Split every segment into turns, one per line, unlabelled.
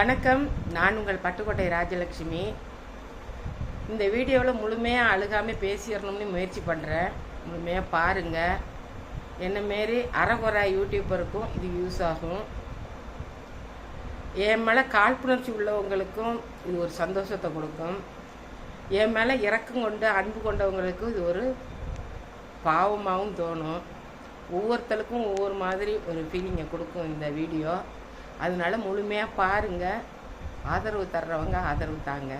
வணக்கம். நான் உங்கள் பட்டுக்கோட்டை ராஜலட்சுமி. இந்த வீடியோவில் முழுமையாக அழுகாமல் பேசிடணும்னு முயற்சி பண்ணுறேன் முழுமையாக பாருங்கள் என்ன மாரி அறகுறை யூடியூபருக்கும் இது யூஸ் ஆகும். என் மேலே காழ்ப்புணர்ச்சி உள்ளவங்களுக்கும் இது ஒரு சந்தோஷத்தை கொடுக்கும். என் மேலே இறக்கம் கொண்டு அன்பு கொண்டவங்களுக்கும் இது ஒரு பாவமாகவும் தோணும். ஒவ்வொருத்தருக்கும் ஒவ்வொரு மாதிரி ஒரு ஃபீலிங்கை கொடுக்கும் இந்த வீடியோ. அதனால முழுமையாக பாருங்கள் ஆதரவு தர்றவங்க ஆதரவு தாங்க.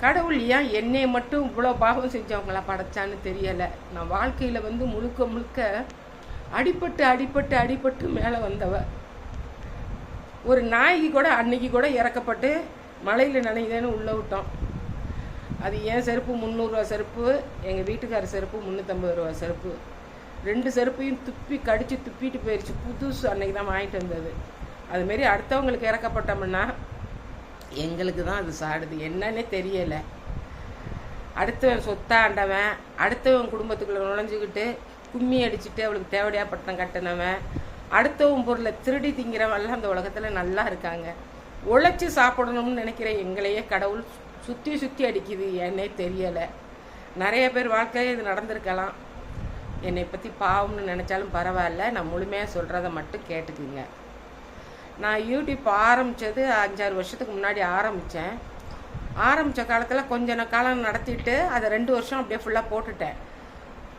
கடவுள் ஏன் என்னை மட்டும் இவ்வளோ பாவம் செஞ்சவங்கள படைச்சான்னு தெரியலை. நான் வாழ்க்கையில் வந்து முழுக்க முழுக்க அடிப்பட்டு அடிப்பட்டு அடிப்பட்டு மேலே வந்தவ. ஒரு நாய்க்கு கூட அன்னைக்கு கூட இறக்கப்பட்டு மழையில் நனையுதேன்னு உள்ளே விட்டோம். அது ஏன் செருப்பு? முந்நூறுரூவா செருப்பு. எங்கள் வீட்டுக்கார செருப்பு முந்நூற்றம்பது ரூபா செருப்பு. ரெண்டு செருப்பையும் துப்பி கடித்து துப்பிட்டு போயிடுச்சு புதுசு அன்னைக்கு தான் வாங்கிட்டு வந்தது. அதுமாரி அடுத்தவங்களுக்கு இறக்கப்பட்டோம்னா எங்களுக்கு தான் அது சாடுது. என்னன்னே தெரியலை. அடுத்தவன் சொத்தாண்டவன் அடுத்தவன் குடும்பத்துக்குள்ளே நுழைஞ்சிக்கிட்டு கும்மி அடிச்சுட்டு அவளுக்கு தேவடையா பட்டம் கட்டினவன் அடுத்தவன் பொருளை திருடி திங்கிறவன்லாம் அந்த உலகத்தில் நல்லா இருக்காங்க. உழைச்சி சாப்பிடணும்னு நினைக்கிற எங்களையே கடவுள் சுற்றி சுற்றி அடிக்குது. ஏன்னே தெரியலை. நிறைய பேர் வாழ்க்கையே இது நடந்திருக்கலாம். என்னை பற்றி பாவம்னு நினச்சாலும் பரவாயில்ல. நான் முழுமையாக சொல்கிறத மட்டும் கேட்டுக்குங்க. நான் யூடியூப் ஆரம்பித்தது அஞ்சாறு வருஷத்துக்கு முன்னாடி ஆரம்பித்தேன் ஆரம்பித்த காலத்தில் கொஞ்ச காலம் நடத்திட்டு அதை ரெண்டு வருஷம் அப்படியே ஃபுல்லாக போட்டுட்டேன்.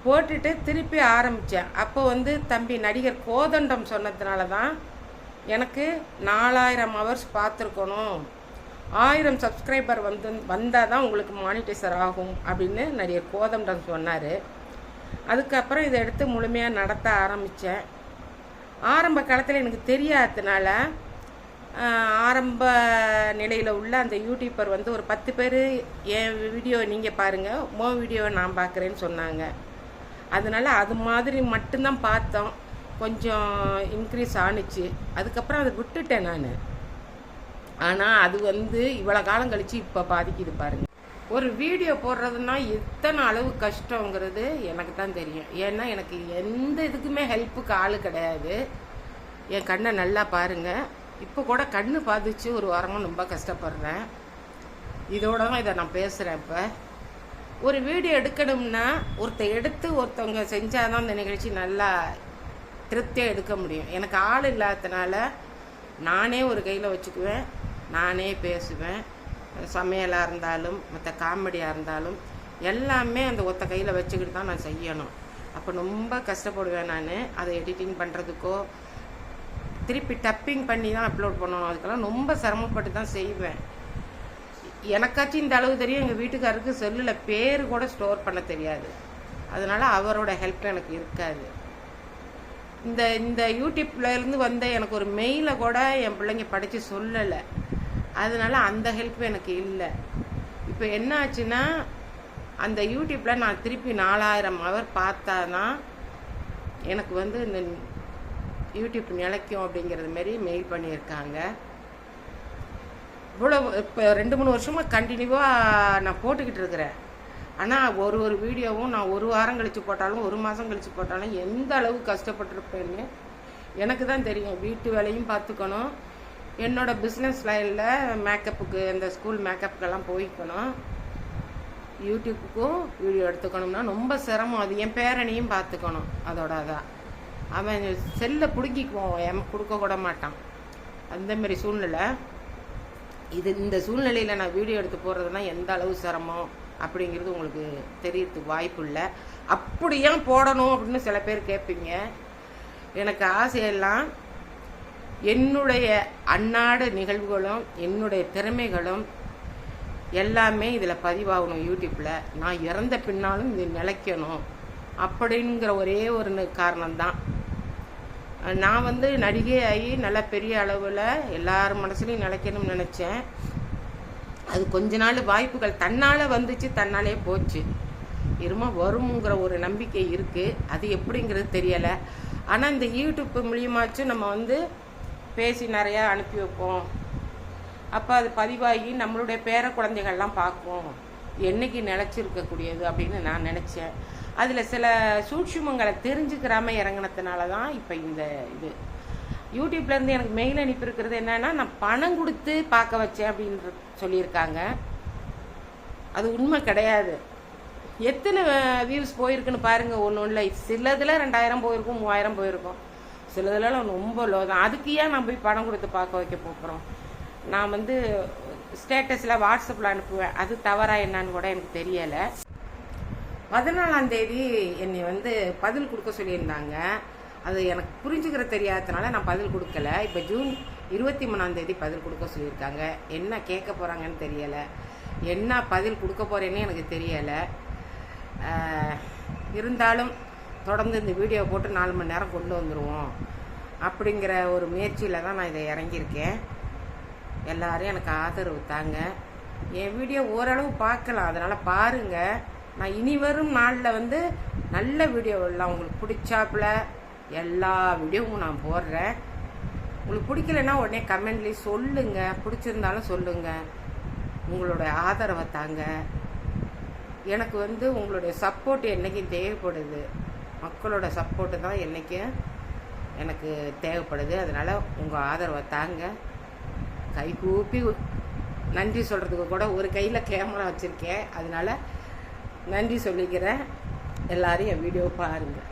போட்டுட்டு திருப்பி ஆரம்பித்தேன் அப்போ வந்து தம்பி நடிகர் கோதண்டம் சொன்னதுனால தான் எனக்கு நாலாயிரம் ஹவர்ஸ் பார்த்துருக்கணும். ஆயிரம் சப்ஸ்கிரைபர் வந்து வந்தால் தான் உங்களுக்கு மானிட்டைசர் ஆகும் அப்படின்னு நடிகர் கோதண்டம் சொன்னார். அதுக்கப்புறம் இதை எடுத்து முழுமையாக நடத்த ஆரம்பித்தேன் ஆரம்ப காலத்தில் எனக்கு தெரியாததுனால ஆரம்ப நிலையில் உள்ள அந்த யூடியூப்பர் வந்து ஒரு பத்து பேர் என் வீடியோ நீங்கள் பாருங்கள் மோ வீடியோவை நான் பார்க்குறேன்னு சொன்னாங்க. அதனால் அது மாதிரி மட்டும்தான் பார்த்தோம். கொஞ்சம் இன்க்ரீஸ் ஆணுச்சு அதுக்கப்புறம் அதை விட்டுட்டேன் நான். ஆனால் அது வந்து இவ்வளோ காலம் கழித்து இப்போ பாதிக்குது பாருங்கள் ஒரு வீடியோ போடுறதுன்னா எத்தனை அளவு கஷ்டங்கிறது எனக்கு தான் தெரியும். ஏன்னா எனக்கு எந்த இதுக்குமே ஹெல்ப்புக்கு ஆள் கிடையாது. என் கண்ணை நல்லா பாருங்கள் இப்போ கூட கண் பாதிச்சு ஒரு வாரமாக ரொம்ப கஷ்டப்படுறேன். இதோட தான் இதை நான் பேசுகிறேன் இப்போ. ஒரு வீடியோ எடுக்கணும்னா ஒருத்த எடுத்து ஒருத்தவங்க செஞ்சால் தான் அந்த நிகழ்ச்சி நல்லா திருப்தியாக எடுக்க முடியும். எனக்கு ஆள் இல்லாததுனால நானே ஒரு கையில் வச்சுக்குவேன். நானே பேசுவேன். சமையலாக இருந்தாலும் மற்ற காமெடியாக இருந்தாலும் எல்லாமே அந்த ஒத்த கையில் வச்சுக்கிட்டு தான் நான் செய்யணும். அப்போ ரொம்ப கஷ்டப்படுவேன் நான். அதை எடிட்டிங் பண்ணுறதுக்கோ திருப்பி டப்பிங் பண்ணி தான் அப்லோட் பண்ணணும். அதுக்கெல்லாம் ரொம்ப சிரமப்பட்டு தான் செய்வேன். எனக்காச்சும் இந்த அளவு தெரியும். எங்கள் வீட்டுக்காருக்கு செல்லில். பேர் கூட ஸ்டோர் பண்ண தெரியாது. அதனால் அவரோட ஹெல்ப் எனக்கு இருக்காது. இந்த இந்த யூடியூப்லேருந்து வந்த எனக்கு ஒரு மெயிலை கூட என் பிள்ளைங்க படித்து சொல்லலை. அதனால அந்த ஹெல்ப் எனக்கு இல்லை. இப்போ என்ன ஆச்சுன்னா அந்த யூடியூப்பில் நான் திருப்பி நாலாயிரம் அவர் பார்த்தா தான் எனக்கு வந்து இந்த யூடியூப் நிலைக்கும் அப்படிங்கிறது மாரி மெயில் பண்ணியிருக்காங்க. இவ்வளோ இப்போ ரெண்டு மூணு வருஷமாக கண்டினியூவாக நான் போட்டுக்கிட்டு இருக்கிறேன். ஆனால் ஒரு ஒரு வீடியோவும் நான் ஒரு வாரம் கழித்து போட்டாலும் ஒரு மாதம் கழித்து போட்டாலும் எந்த அளவு கஷ்டப்பட்டிருப்பேன்னு எனக்கு தான் தெரியும். வீட்டு வேலையும் பார்த்துக்கணும். என்னோட பிஸ்னஸ் லைனில் மேக்கப்புக்கு இந்த ஸ்கூல் மேக்கப்புக்கெல்லாம் போய்க்கணும். யூடியூப்புக்கும் வீடியோ எடுத்துக்கணும்னா ரொம்ப சிரமம். அது என் பேரனையும் பார்த்துக்கணும். அதோட அதான். அவன் செல்லை பிடுங்கிக்குவோம் எம் கொடுக்க கூட மாட்டான். அந்தமாரி சூழ்நிலை. இது இந்த சூழ்நிலையில் நான் வீடியோ எடுத்து போடுறதுனா எந்த அளவு சிரமம் அப்படிங்கிறது உங்களுக்கு தெரியறதுக்கு வாய்ப்பு இல்லை. அப்படியே போடணும் அப்படின்னு சில பேர் கேட்பீங்க. எனக்கு ஆசையெல்லாம் என்னுடைய அன்னாட நிகழ்வுகளும் என்னுடைய திறமைகளும் எல்லாமே இதில் பதிவாகணும் யூடியூப்பில் நான் இறந்த பின்னாலும் இது நிலைக்கணும் அப்படிங்கிற ஒரே ஒரு காரணம்தான். நான் வந்து நடிகை ஆகி நல்ல பெரிய அளவில் எல்லார் மனசுலையும் நிலைக்கணும்னு நினச்சேன். அது கொஞ்ச நாள் வாய்ப்புகள் தன்னால் வந்துச்சு தன்னாலே போச்சு. இருமா வருங்கிற ஒரு நம்பிக்கை இருக்குது அது எப்படிங்கிறது தெரியலை. ஆனால் இந்த யூடியூப் மூலியமாச்சும் நம்ம வந்து பேசி நிறையா அனுப்பி வைப்போம். அப்போ அது பதிவாகி நம்மளுடைய பேர குழந்தைகள்லாம் பார்க்கும். என்னைக்கு நிலச்சிருக்கக்கூடியது அப்படின்னு நான் நினச்சேன். அதில் சில சூட்சுமங்களை தெரிஞ்சுக்கிறாம இறங்கினதுனால தான் இப்போ இந்த இது. யூடியூப்லேருந்து எனக்கு மெயில் அனுப்பியிருக்கிறது என்னென்னா நான் பணம் கொடுத்து பார்க்க வச்சேன் அப்படின்ற சொல்லியிருக்காங்க. அது உண்மை கிடையாது. எத்தனை வியூஸ் போயிருக்குன்னு பாருங்கள் ஒன்று ஒன்றில் சிலதில் ரெண்டாயிரம் போயிருக்கும் மூவாயிரம் போயிருக்கும். சிலதுலலாம் ரொம்ப லோ தான். அதுக்கு ஏன் நான் போய் பணம் கொடுத்து பார்க்க வைக்க போகிறோம் நான் வந்து ஸ்டேட்டஸில் வாட்ஸ்அப்பில் அனுப்புவேன். அது தவறாக என்னன்னு கூட எனக்கு தெரியலை. பதினாலாம் தேதி என்னை வந்து பதில் கொடுக்க சொல்லியிருந்தாங்க. அது எனக்கு புரிஞ்சுக்கிற தெரியாததுனால நான் பதில் கொடுக்கல. இப்போ ஜூன் இருபத்தி மூணாந்தேதி பதில் கொடுக்க சொல்லியிருக்காங்க. என்ன கேட்க போகிறாங்கன்னு தெரியலை. என்ன பதில் கொடுக்க போகிறேன்னு எனக்கு தெரியலை. இருந்தாலும் தொடர்ந்து இந்த வீடியோ போட்டு நாலு மணி நேரம் கொண்டு வந்துடுவோம் அப்படிங்கிற ஒரு முயற்சியில் தான் நான் இதை இறங்கியிருக்கேன். எல்லோரும் எனக்கு ஆதரவு தாங்க. என் வீடியோ ஓரளவு பார்க்கலாம். அதனால் பாருங்கள் நான் இனி வரும் நாளில் வந்து நல்ல வீடியோ எல்லாம் உங்களுக்கு பிடிச்சாப்புல எல்லா வீடியோவும் நான் போடுறேன். உங்களுக்கு பிடிக்கலன்னா உடனே கமெண்ட்லேயே சொல்லுங்கள் பிடிச்சிருந்தாலும் சொல்லுங்கள் உங்களோட ஆதரவை தாங்க. எனக்கு வந்து உங்களுடைய சப்போர்ட் என்றைக்கும் தேவைப்படுது. மக்களோட சப்போர்ட்டு தான் என்றைக்கும் எனக்கு தேவைப்படுது. அதனால் உங்கள் ஆதரவை தாங்க. கை கூப்பி நன்றி சொல்கிறதுக்கு கூட ஒரு கையில் கேமரா வச்சுருக்கேன். அதனால் நன்றி சொல்லிக்கிறேன். எல்லோரும் என் வீடியோ பாருங்கள்